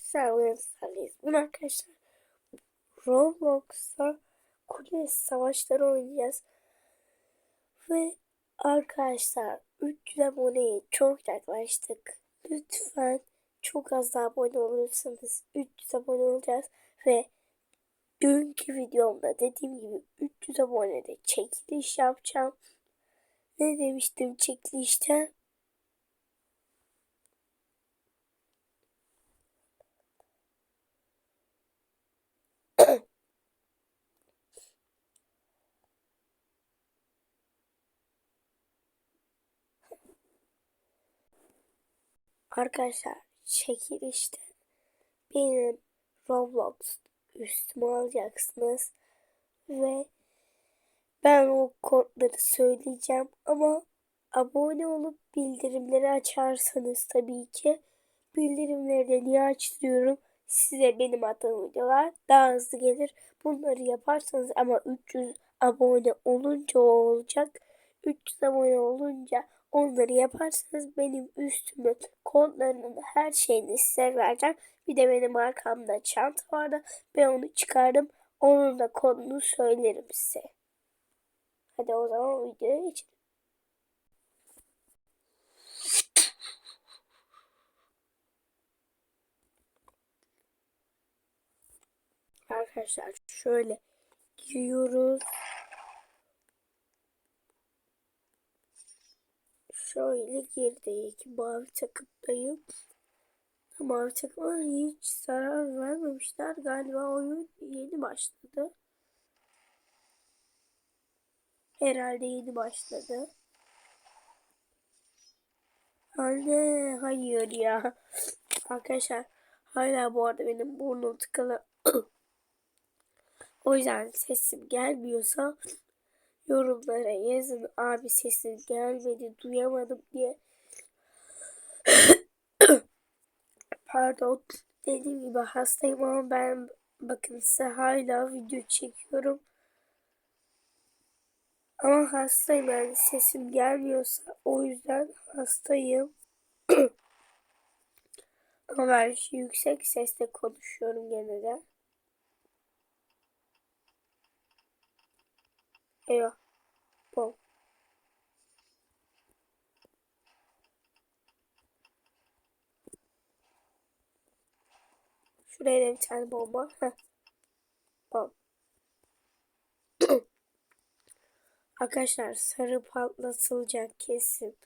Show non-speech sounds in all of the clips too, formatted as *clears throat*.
arkadaşlar uyanıklarıyız. Bugün arkadaşlar Roblox'ta kule savaşları oynayacağız. Ve arkadaşlar 300 aboneye çok yaklaştık. Lütfen çok az daha abone olursanız 300 abone olacağız. Ve dünkü videomda dediğim gibi 300 abonede çekiliş yapacağım. Ne demiştim çekilişte? Arkadaşlar çekilişte benim Roblox üstüme alacaksınız. Ve ben o kodları söyleyeceğim. Ama abone olup bildirimleri açarsanız tabii ki bildirimleri de niye açtırıyorum? Size benim attığım videolar daha hızlı gelir. Bunları yaparsanız ama 300 abone olunca o olacak. 300 abone olunca onları yaparsanız benim üstümün kodlarının her şeyini size vereceğim. Bir de benim arkamda çanta vardı. Ben onu çıkardım. Onun da kodunu söylerim size. Hadi o zaman videoya geçelim. Arkadaşlar şöyle giriyoruz. Şöyle girdik. Mavi takımdayım. Mavi takıma hiç zarar vermemişler. Galiba oyun yeni başladı. Herhalde yeni başladı. Anne hayır ya. Arkadaşlar hala bu arada benim burnum tıkalı. *clears throat* o yüzden sesim gelmiyorsa yorumlara yazın abi sesin gelmedi duyamadım diye. *coughs* Pardon dediğim gibi hastayım ama ben bakın size hala video çekiyorum. Ama hastayım yani sesim gelmiyorsa o yüzden hastayım. *coughs* Ama ben yüksek sesle konuşuyorum gene de. Eyvah. Bom. Şuraya da bir tane bomba. Heh. Bom. *clears throat* Arkadaşlar sarı patlatılacak kesin.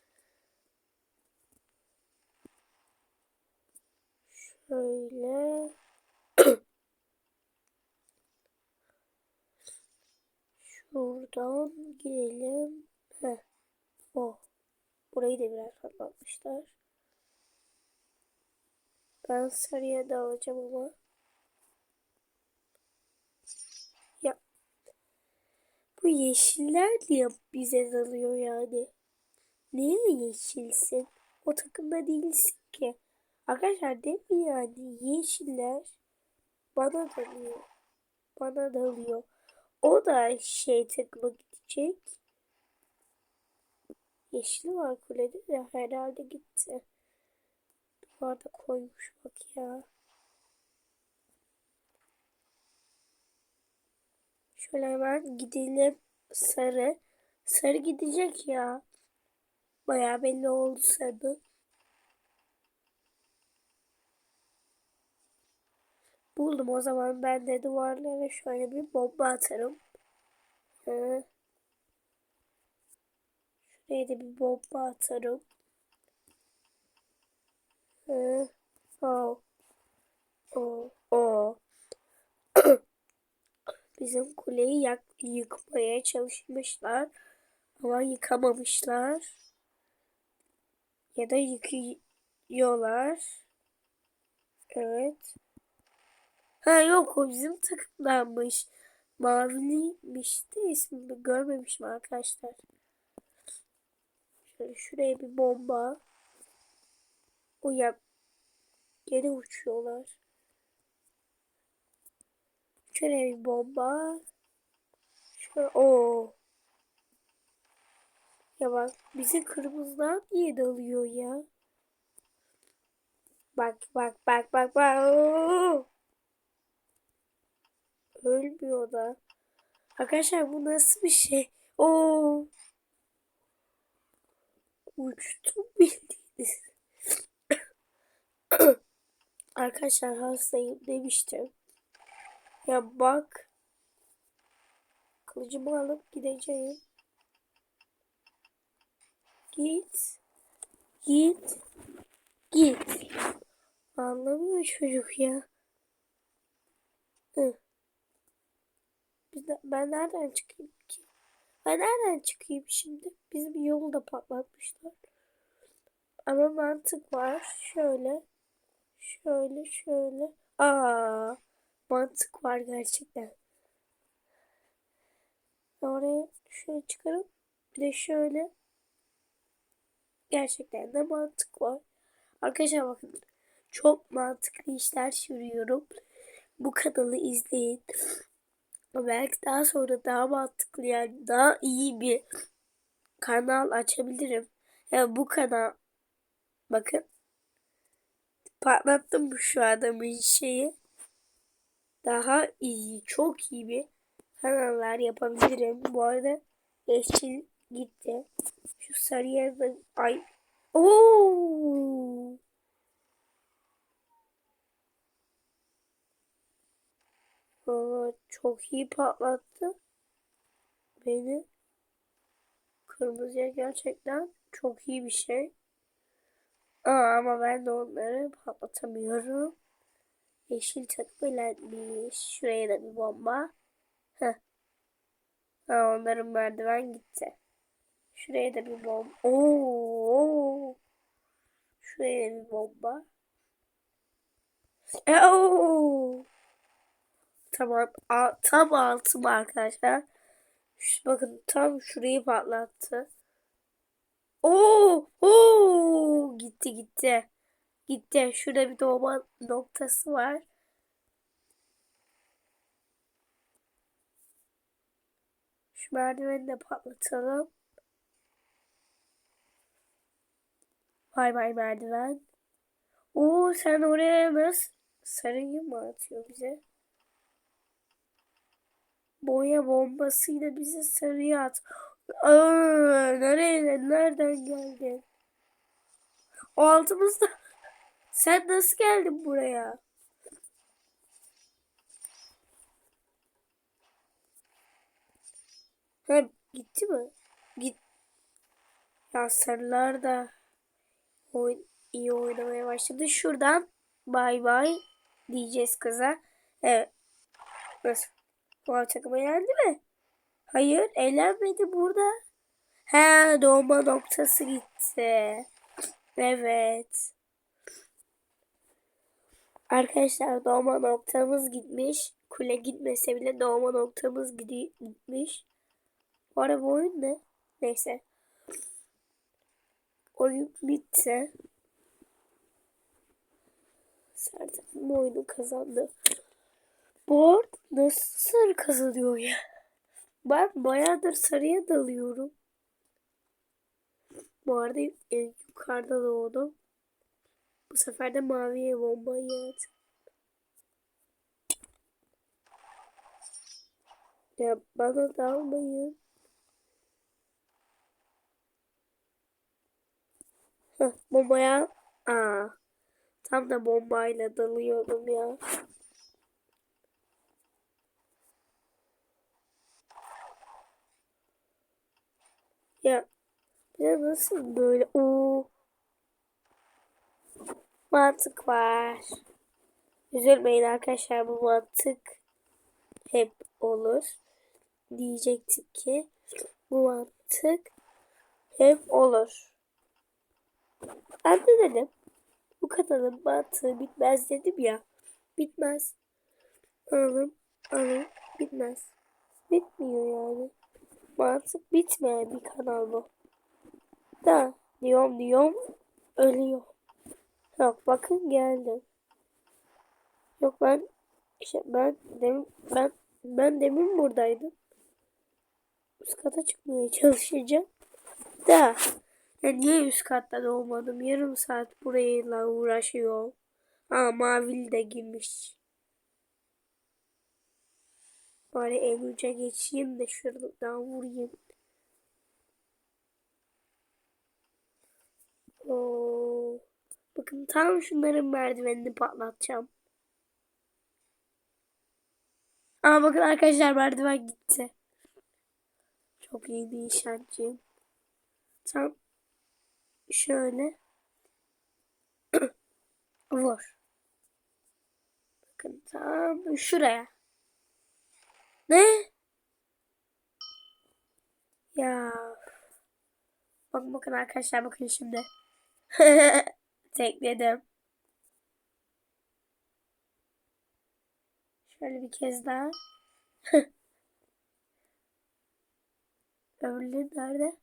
Şöyle. *clears throat* Şuradan gidelim. Heh. Oh. Burayı da biraz patlatmışlar. Ben sarıya da alacağım ama. Ya. Bu yeşiller diye bize dalıyor yani. Niye yeşilsin? O takımda değilsin ki. Arkadaşlar değil mi yani? Yeşiller bana dalıyor. Bana dalıyor. O da şey takıma gidecek. Yeşil var kulede de herhalde gitti. Duvarda koymuş bak ya. Şöyle hemen gidelim. Sarı. Sarı gidecek ya. Baya belli oldu sarı. Buldum o zaman ben de duvarlara şöyle bir bomba atarım. Hı. Şuraya da bir bomba atarım. Oh. Oh. Oh. Bizim kuleyi yak yıkmaya çalışmışlar. Ama yıkamamışlar. Ya da yıkıyorlar. Evet. Ha yok o bizim takımdanmış. Maviliymiş de ismini görmemişim arkadaşlar. Şöyle şuraya bir bomba. O ya geri uçuyorlar. Şöyle bir bomba. Şöyle o. Ya bak bizi kırmızılar niye dalıyor ya? Bak bak bak bak bak. Oo! Ölmüyor da. Arkadaşlar bu nasıl bir şey? Oo. Uçtum bildiğiniz. *clears throat* Arkadaşlar hastayım demiştim. Ya bak. Kılıcımı alıp gideceğim. Git. Git. Git. Anlamıyor çocuk ya. Hı. Ben nereden çıkayım ki? Ben nereden çıkayım şimdi? Bizim yolu da patlatmışlar. Ama mantık var. Şöyle. Şöyle şöyle. Aa, mantık var gerçekten. Oraya şöyle çıkarıp bir de şöyle. Gerçekten de mantık var. Arkadaşlar bakın. Çok mantıklı işler sürüyorum. Bu kanalı izleyin. Belki daha sonra daha mantıklı yani daha iyi bir kanal açabilirim. Yani bu kanal bakın patlattım şu adamın şeyi. Daha iyi, çok iyi bir kanallar yapabilirim. Bu arada yeşil gitti. Şu sarıya da ay. Oo! Aa, çok iyi patlattı. Beni. Kırmızıya gerçekten çok iyi bir şey. Aa, ama ben de onları patlatamıyorum. Yeşil takım elenmiş. Şuraya da bir bomba. Heh. Ha, onların merdiven gitti. Şuraya da bir bomba. Oo. Şuraya da bir bomba. Oo. Tamam. A tam altım arkadaşlar. Şu, bakın tam şurayı patlattı. Oo, oo, gitti gitti. Gitti. Şurada bir doğma noktası var. Şu merdiveni de patlatalım. Bay bay merdiven. Oo sen oraya nasıl sarıyı mı atıyor bize? Boya bombasıyla bizi sarıya at. Aa, nereye, nereden geldin? Altımızda. *laughs* Sen nasıl geldin buraya? Ha, gitti mi? Git. Ya sarılar da oyun, iyi oynamaya başladı. Şuradan bay bay diyeceğiz kıza. Evet. Nasıl? Bu takım eğlendi mi? Hayır eğlenmedi burada. He doğma noktası gitti. Evet. Arkadaşlar doğma noktamız gitmiş. Kule gitmese bile doğma noktamız gitmiş. Bu arada bu oyun ne? Neyse. Oyun bitti. Sertan bu oyunu kazandı. Bu arada nasıl sarı kazanıyor ya? Ben bayağıdır sarıya dalıyorum. Bu arada yukarıda doğdum. Bu sefer de maviye bomba yağdı. Ya bana dalmayın. Heh, bombaya. Aa, tam da bombayla dalıyordum. Ya ya nasıl böyle? Oo. Mantık var. Üzülmeyin arkadaşlar bu mantık hep olur. Diyecektim ki bu mantık hep olur. Ben de dedim. Bu kanalın mantığı bitmez dedim ya. Bitmez. Alım, alım, bitmez. Bitmiyor yani. Mantık bitmeyen bir kanal bu. Da diyorum diyorum ölüyor. Yok bakın geldim. Yok ben işte ben demin ben ben demin buradaydım. Üst kata çıkmaya çalışacağım. Da ya niye üst katta doğmadım? Yarım saat burayla uğraşıyor. Ha mavili de girmiş. Bari en uca geçeyim de şuradan vurayım. Oo. Bakın tam şunların merdivenini patlatacağım. Ama bakın arkadaşlar merdiven gitti. Çok iyi bir işaretçiyim. Tam şöyle *clears throat* vur. Bakın tam şuraya. Ne? Ya. Bakın bakın arkadaşlar bakın şimdi. *laughs* Tekledim. Şöyle bir kez daha. *laughs* Öbürleri nerede?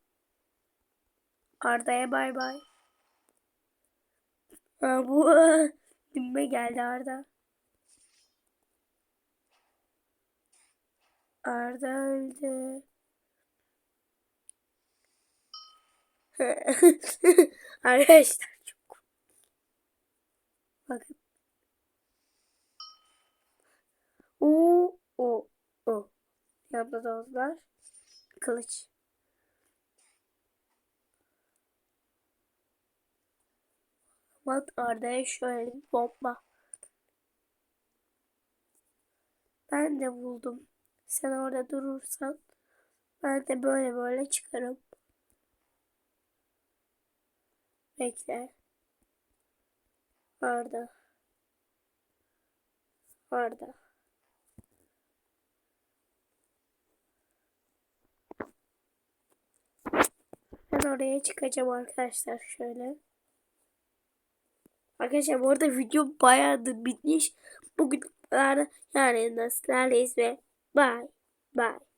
Arda'ya bay bay. Ha, bu *laughs* dibime geldi Arda. Arda öldü. *laughs* Arkadaşlar çok bakın. Oo, o, o. Onlar. Kılıç. Bak Arda'ya şöyle bir bomba. Ben de buldum. Sen orada durursan ben de böyle böyle çıkarım. Bekle. Arda. Arda. Ben oraya çıkacağım arkadaşlar şöyle. Arkadaşlar bu arada video bayağıdır bitmiş. Bugün yani nasıl ve bye bye.